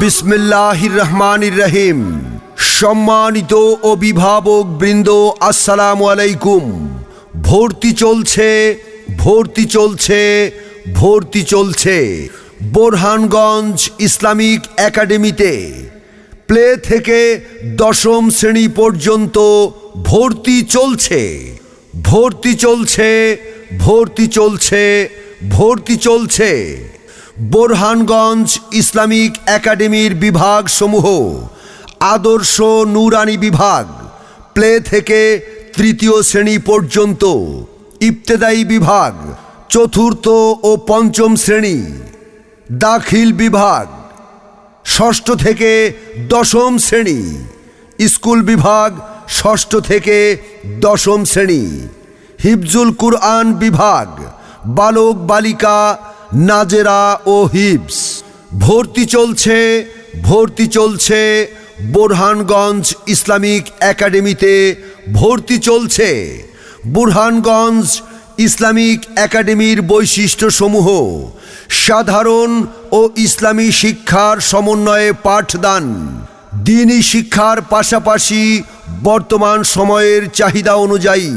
বিসমিল্লাহির রহিম সম্মানিত অভিভাবক বৃন্দ, আসসালামু আলাইকুম। ভর্তি চলছে ভর্তি চলছে ভর্তি চলছে বোরহানগঞ্জ ইসলামিক একাডেমিতে। প্লে থেকে দশম শ্রেণি পর্যন্ত ভর্তি চলছে ভর্তি চলছে ভর্তি চলছে ভর্তি চলছে। বোরহানগঞ্জ ইসলামিক একাডেমির বিভাগসমূহ, আদর্শ নুরানি বিভাগ, প্লে থেকে তৃতীয় শ্রেণি পর্যন্ত, ইবতেদায়ী বিভাগ, চতুর্থ ও পঞ্চম শ্রেণি, দাখিল বিভাগ, ষষ্ঠ থেকে দশম শ্রেণি, স্কুল বিভাগ, ষষ্ঠ থেকে দশম শ্রেণি, হিফজুল কুরআন বিভাগ, বালক বালিকা নাজেরা ও হিবস। ভর্তি চলছে ভর্তি চলছে বোরহানগঞ্জ ইসলামিক একাডেমিতে ভর্তি চলছে। বুরহানগঞ্জ ইসলামিক একাডেমির বৈশিষ্ট্যসমূহ, সাধারণ ও ইসলামী শিক্ষার সমন্বয়ে পাঠদান। দিনই শিক্ষার পাশাপাশি বর্তমান সময়ের চাহিদা অনুযায়ী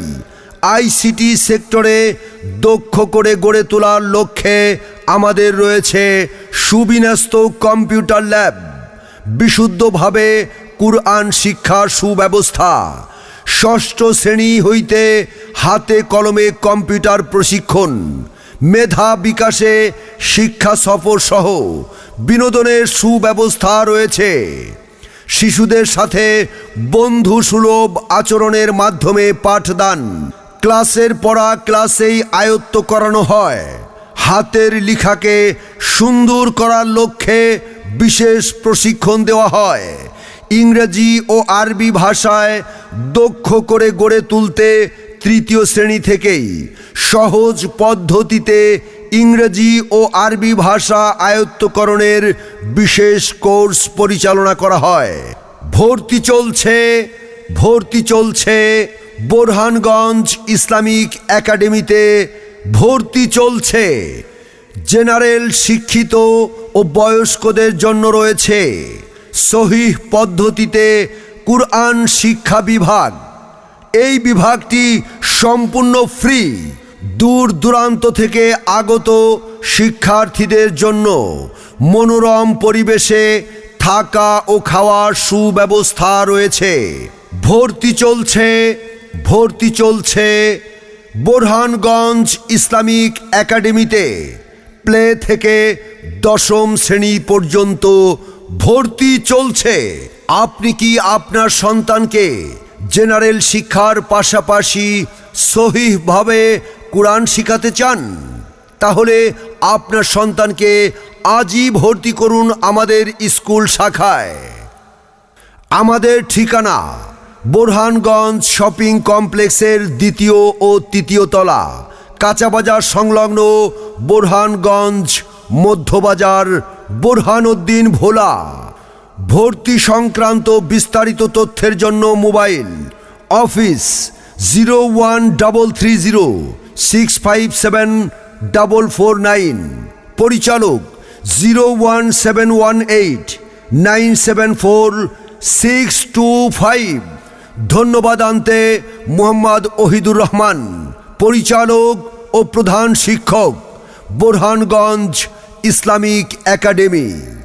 আইসিটি সেক্টরে দক্ষ করে গড়ে তোলার লক্ষ্যে আমাদের রয়েছে সুবিন্যস্ত কম্পিউটার ল্যাব। বিশুদ্ধভাবে কুরআন শিক্ষার সুব্যবস্থা। ষষ্ঠ শ্রেণি হইতে হাতে কলমে কম্পিউটার প্রশিক্ষণ। মেধা বিকাশে শিক্ষা সফর সহ বিনোদনের সুব্যবস্থা রয়েছে। শিশুদের সাথে বন্ধু সুলভ আচরণের মাধ্যমে পাঠদান। ক্লাসের পড়া ক্লাসেই আয়ত্ত করানো হয়। হাতের লিখাকে সুন্দর করার লক্ষ্যে বিশেষ প্রশিক্ষণ দেওয়া হয়। ইংরেজি ও আরবি ভাষায় দক্ষ করে গড়ে তুলতে তৃতীয় শ্রেণি থেকেই সহজ পদ্ধতিতে ইংরেজি ও আরবি ভাষা আয়ত্তকরণের বিশেষ কোর্স পরিচালনা করা হয়। ভর্তি চলছে ভর্তি চলছে বোরহানগঞ্জ ইসলামিক একাডেমিতে ভর্তি চলছে। জেনারেল শিক্ষিত ও বয়স্কদের জন্য রয়েছে সহিহ পদ্ধতিতে কুরআন শিক্ষা বিভাগ। এই বিভাগটি সম্পূর্ণ ফ্রি, দূর দূরান্ত থেকে আগত শিক্ষার্থীদের জন্য মনোরম পরিবেশে থাকা ও খাওয়ার সুব্যবস্থা রয়েছে। ভর্তি চলছে ভর্তি চলছে বোরহানগঞ্জ ইসলামিক একাডেমিতে। প্লে থেকে দশম শ্রেণি পর্যন্ত ভর্তি চলছে। আপনি কি আপনার সন্তানকে জেনারেল শিক্ষার পাশাপাশি সহিভাবে কোরআন শিখাতে চান? তাহলে আপনার সন্তানকে আজই ভর্তি করুন আমাদের স্কুল শাখায়। আমাদের ঠিকানা বোরহানগঞ্জ শপিং কমপ্লেক্সের দ্বিতীয় ও তৃতীয় তলা, কাঁচাবাজার সংলগ্ন বোরহানগঞ্জ মধ্যবাজার বোরহানউদ্দিন ভোলা। ভর্তি সংক্রান্ত বিস্তারিত তথ্যের জন্য mobile office zero one double three zero six five seven double four nine. পরিচালক zero one seven one eight nine seven four six two five. ধন্যবাদ আনতে মোহাম্মদ ওহিদুর রহমান পরিচালক ও প্রধান শিক্ষক বোরহানগঞ্জ ইসলামিক একাডেমি।